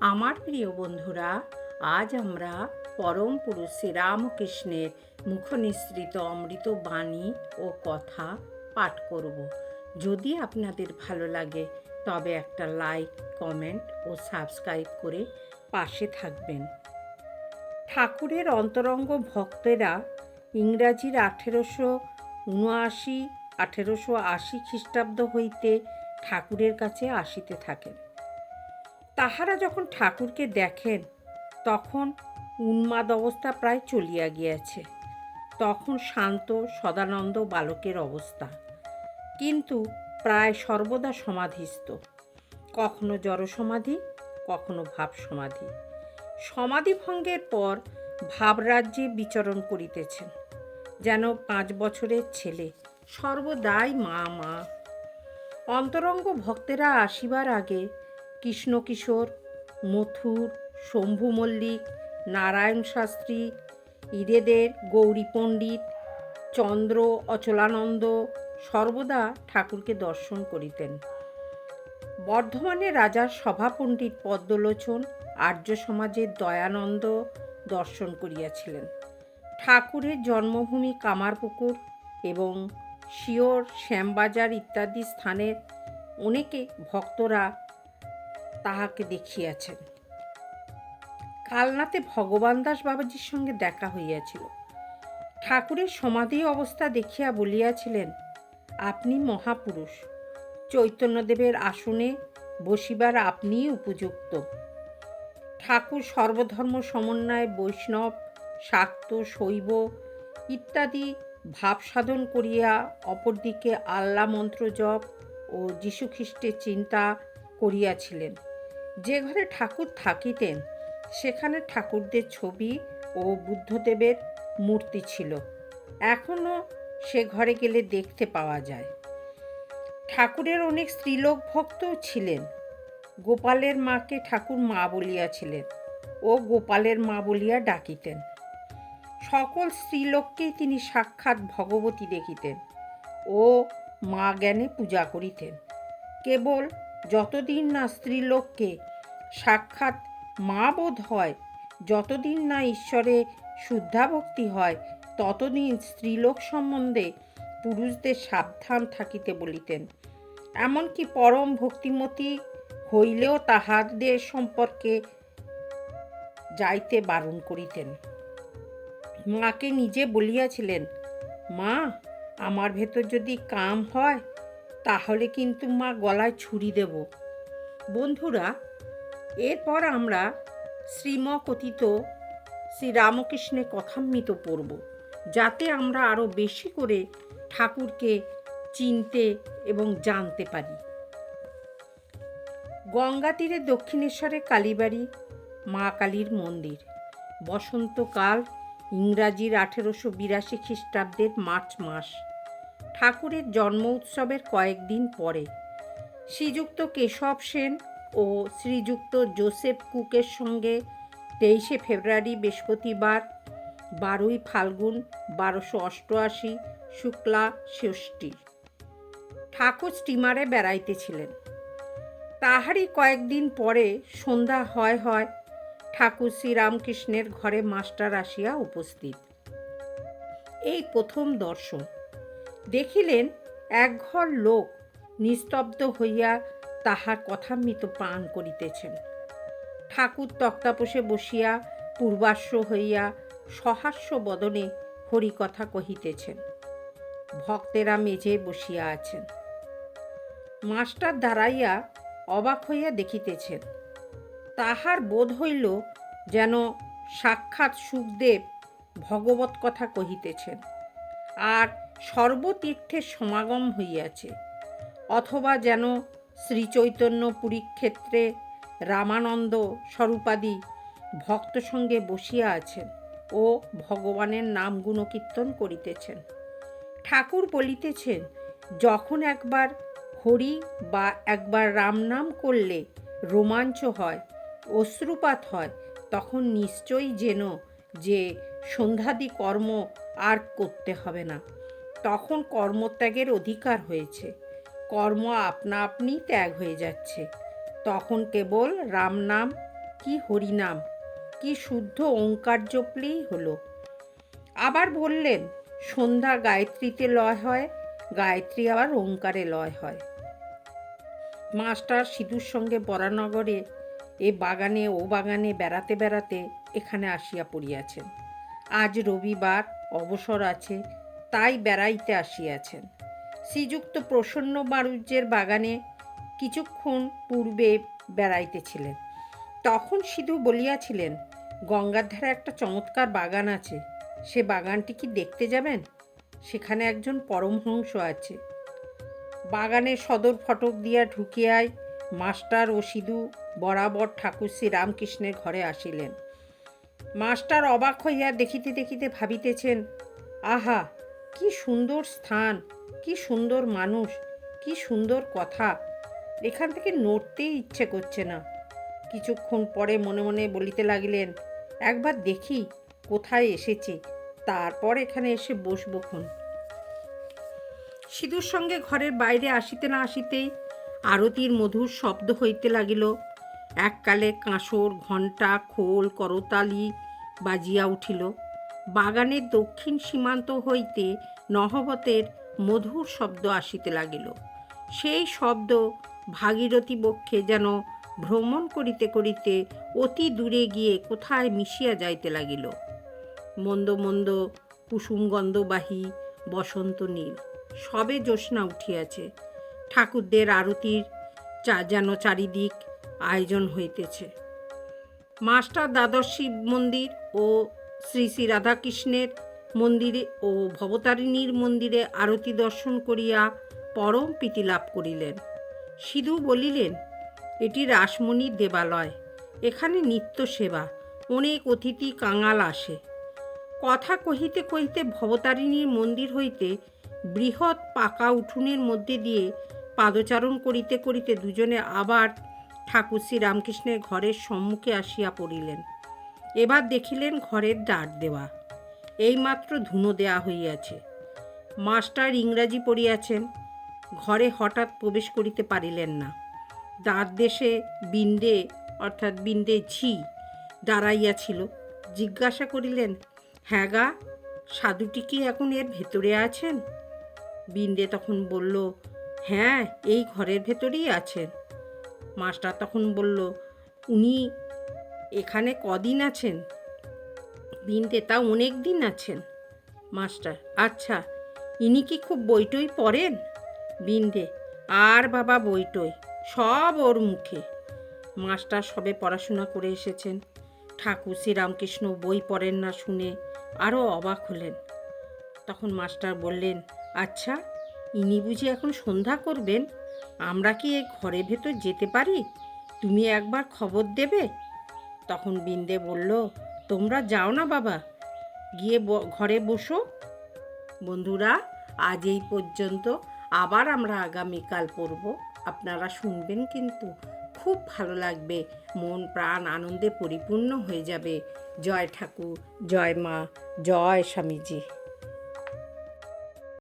আমার প্রিয় বন্ধুরা, আজ আমরা পরম পুরুষ শ্রীরামকৃষ্ণের মুখনিসৃত অমৃত বাণী ও কথা পাঠ করব। যদি আপনাদের ভালো লাগে, তবে একটা লাইক, কমেন্ট ও সাবস্ক্রাইব করে পাশে থাকবেন। ঠাকুরের অন্তরঙ্গ ভক্তেরা ইংরাজির আঠেরোশো উনআশি, আঠেরোশো আশি খ্রিস্টাব্দ হইতে ঠাকুরের কাছে আসিতে থাকেন। তাহারা যখন ঠাকুরকে দেখেন, তখন উন্মাদ অবস্থা প্রায় চলিয়া গিয়াছে। তখন শান্ত সদানন্দ বালকের অবস্থা। কিন্তু প্রায় সর্বদা সমাধিস্থ। কখনো জড়সমাধি, কখনো ভাব সমাধি সমাধি ভঙ্গের পর ভাবরাজ্যে বিচরণ করিতেছেন। যেন পাঁচ বছরের ছেলে, সর্বদাই মা মা। অন্তরঙ্গ ভক্তেরা আসিবার আগে কৃষ্ণকিশোর মথুর, শম্ভু মল্লিক, নারায়ণ শাস্ত্রী, ইরেদের গৌরী পণ্ডিত, চন্দ্র অচলানন্দ সর্বদা ঠাকুরকে দর্শন করিতেন। বর্ধমানে রাজার সভাপণ্ডিত পদ্মলোচন আর্য সমাজের দয়ানন্দ দর্শন করিয়াছিলেন। ঠাকুরের জন্মভূমি কামারপুকুর এবং শিওর শ্যামবাজার ইত্যাদি স্থানের অনেকে ভক্তরা তাহাকে দেখিয়াছেন। কালনাতে ভগবান দাস বাবাজির সঙ্গে দেখা হইয়াছিল। ঠাকুরের সমাধি অবস্থা দেখিয়া বলিয়াছিলেন, আপনি মহাপুরুষ, চৈতন্যদেবের আসনে বসিবার আপনিই উপযুক্ত। ঠাকুর সর্বধর্ম সমন্বয়ে বৈষ্ণব, শাক্ত, শৈব ইত্যাদি ভাব সাধন করিয়া অপরদিকে আল্লাহ মন্ত্র জপ ও যীশুখ্রিস্টের চিন্তা করিয়াছিলেন। যে ঘরে ঠাকুর থাকিতেন, সেখানে ঠাকুরদের ছবি ও বুদ্ধদেবের মূর্তি ছিল। এখনও সে ঘরে গেলে দেখতে পাওয়া যায়। ঠাকুরের অনেক স্ত্রীলোক ভক্তও ছিলেন। গোপালের মাকে ঠাকুর মা বলিয়াছিলেন ও গোপালের মা বলিয়া ডাকিতেন। সকল স্ত্রীলোককেই তিনি সাক্ষাৎ ভগবতী দেখিতেন ও মা জ্ঞানে পূজা করিতেন। কেবল যতদিন না স্ত্রীলোককে সাক্ষাৎ মা বোধ হয়। যতদিন না ঈশ্বরে শুদ্ধাভক্তি হয়, ততদিন স্ত্রীলোক সম্বন্ধে পুরুষদের সাবধান থাকিতে বলিতেন। এমনকি পরম ভক্তিমতী হইলেও তাহাদের সম্পর্কে যাইতে বারণ করিতেন। মাকে নিজে বলিয়াছিলেন, মা, আমার ভেতর যদি কাম হয়, তাহলে কিন্তু মা গলায় ছুরি দেব। বন্ধুরা এরপর আমরা শ্রীম কথিত শ্রীরামকৃষ্ণের কথামৃত পড়ব, যাতে আমরা আরও বেশি করে ঠাকুরকে চিনতে এবং জানতে পারি। গঙ্গা তীরে দক্ষিণেশ্বরে কালীবাড়ি, মা কালীর মন্দির। বসন্তকাল, ইংরাজির আঠেরোশো বিরাশি খ্রিস্টাব্দের মার্চ মাস। ঠাকুরের জন্ম উৎসবের কয়েকদিন পরে। শ্রীযুক্ত কেশব সেন ও শ্রীযুক্ত জোসেফ কুকের সঙ্গে তেইশে ফেব্রুয়ারি বৃহস্পতিবার বারোই ফাল্গুন বারোশো অষ্টআশি শুক্লা ষষ্ঠী। ঠাকুর স্টিমারে বেড়াইতেছিলেন। তাহারই কয়েকদিন পরে সন্ধ্যা হয় হয় ঠাকুর শ্রীরামকৃষ্ণের ঘরে মাস্টার আসিয়া উপস্থিত। এই প্রথম দর্শন। দেখিলেন এক ঘর লোক নিস্তব্ধ হইয়া তাহার কথামৃত পান করিতেছেন। ঠাকুর তক্তাপোষে বসিয়া পূর্বাশ্ব হইয়া সহাস্য বদনে হরিকথা কহিতেছেন, ভক্তেরা মেঝে বসিয়া আছেন। মাস্টার দাঁড়াইয়া অবাক হইয়া দেখিতেছেন, তাহার বোধ হইল যেন সাক্ষাৎ সুখদেব ভগবত কথা কহিতেছেন, আর সর্বতীর্থের সমাগম হইয়াছে, অথবা যেন শ্রীচৈতন্য পুরীক্ষেত্রে রামানন্দ স্বরূপাদি ভক্ত সঙ্গে বসিয়া আছেন ও ভগবানের নাম গুণকীর্তন করিতেছেন। ঠাকুর বলিতেছেন, যখন একবার হরি বা একবার রাম নাম করলে রোমাঞ্চ হয়, অশ্রুপাত হয়, তখন নিশ্চয়ই যেন যে সন্ধ্যাদি কর্ম আর করতে হবে না। তখন কর্মত্যাগের অধিকার হয়েছে। কর্ম আপনা আপনি ত্যাগ হয়ে যাচ্ছে। তখন কেবল রাম নাম, কি হরিনাম কি শুদ্ধ ওঙ্কার জপলেই হলো। আবার বললেন, সন্ধ্যা গায়ত্রীতে লয় হয়, গায়ত্রী আবার ওঙ্কারে লয় হয়। মাস্টার সিধুর সঙ্গে বরানগরে, এ বাগানে ও বাগানে বেড়াতে বেড়াতে এখানে আসিয়া পড়িয়াছেন। আজ রবিবার, অবসর আছে, তাই বেড়াইতে আসিয়াছেন। শ্রীযুক্ত প্রসন্ন বাণিজ্যের বাগানে কিছুক্ষণ পূর্বে বেড়াইতেছিলেন। তখন সিধু বলিয়াছিলেন, গঙ্গার ধারে একটা চমৎকার বাগান আছে, সে বাগানটি কি দেখতে যাবেন? সেখানে একজন পরমহংস আছে। বাগানে সদর ফটক দিয়া ঢুকিয়াই মাস্টার ও সিধু বরাবর ঠাকুর শ্রী রামকৃষ্ণের ঘরে আসিলেন। মাস্টার অবাক হইয়া দেখিতে দেখিতে ভাবিতেছেন, আহা, কি সুন্দর স্থান! কি সুন্দর মানুষ, কি সুন্দর কথা। এখান থেকে নড়তেই ইচ্ছে করছে না। কিছুক্ষণ পরে মনে মনে বলিতে লাগিলেন, একবার দেখি কোথায় এসেছি। তারপর এখানে এসে বসবক্ষণ সিধুর সঙ্গে ঘরের বাইরে আসিতে না আসিতেই আরতির মধুর শব্দ হইতে লাগিল। এককালে কাঁসর, ঘণ্টা, খোল, করতালি বাজিয়া উঠিল। বাগানের দক্ষিণ সীমান্ত হইতে নহবতের মধুর শব্দ আসিতে লাগিল। সেই শব্দ ভাগীরথী বক্ষে যেন ভ্রমণ করিতে করিতে অতি দূরে গিয়ে কোথায় মিশিয়া যাইতে লাগিল। মন্দ মন্দ কুসুমগন্ধবাহী বসন্ত নীল, সবে জ্যোৎস্না উঠিয়াছে। ঠাকুরদের আরতির চা যেন চারিদিক আয়োজন হইতেছে। মাস্টার দ্বাদশ শিব মন্দির ও শ্রী শ্রী রাধাকৃষ্ণের মন্দিরে ও ভবতারিণীর মন্দিরে আরতি দর্শন করিয়া পরম প্রীতি লাভ করিলেন। সিধু বলিলেন, এটি রাসমণির দেবালয়। এখানে নিত্য সেবা, অনেক অতিথি কাঙাল আসে। কথা কহিতে কহিতে ভবতারিণীর মন্দির হইতে বৃহৎ পাকা উঠোনের মধ্যে দিয়ে পাদচারণ করিতে করিতে দুজনে আবার ঠাকুর শ্রীরামকৃষ্ণের ঘরের সম্মুখে আসিয়া পড়িলেন। এবার দেখিলেন ঘরের দ্বার দেওয়া। এইমাত্র ধুনো দেয়া হইয়াছে। মাস্টার ইংরাজি পড়িয়াছেন, ঘরে হঠাৎ প্রবেশ করিতে পারিলেন না। দাঁত দেশে বিন্দে, অর্থাৎ বিন্দে ঝি, দাঁড়াইয়াছিল। জিজ্ঞাসা করিলেন হ্যাঁ গা, সাধুটি কি এখন এর ভেতরে আছেন? বিন্দে তখন বলল হ্যাঁ এই ঘরের ভেতরেই আছেন। মাস্টার তখন বলল, উনি এখানে কদিন আছেন? বিন্দে তা অনেক দিন আছেন। মাস্টার আচ্ছা ইনি কি খুব বইটই পড়েন? বিন্দে আর বাবা বইটই সব ওর মুখে। মাস্টার সবে পড়াশোনা করে এসেছেন। ঠাকুর শ্রীরামকৃষ্ণ বই পড়েন না শুনে আরও অবাক হলেন। তখন মাস্টার বললেন আচ্ছা ইনি বুঝি এখন সন্ধ্যা করবেন? আমরা কি এই ঘরের ভেতর যেতে পারি? তুমি একবার খবর দেবে? তখন বিন্দে বলল তোমরা যাও না বাবা। গিয়ে ঘরে বসো। বন্ধুরা, আজ এই পর্যন্ত। আবার আমরা আগামীকাল পড়ব। আপনারা শুনবেন কিন্তু খুব ভালো লাগবে। মন, প্রাণ আনন্দে পরিপূর্ণ হয়ে যাবে। জয় ঠাকুর, জয় মা, জয় স্বামীজি।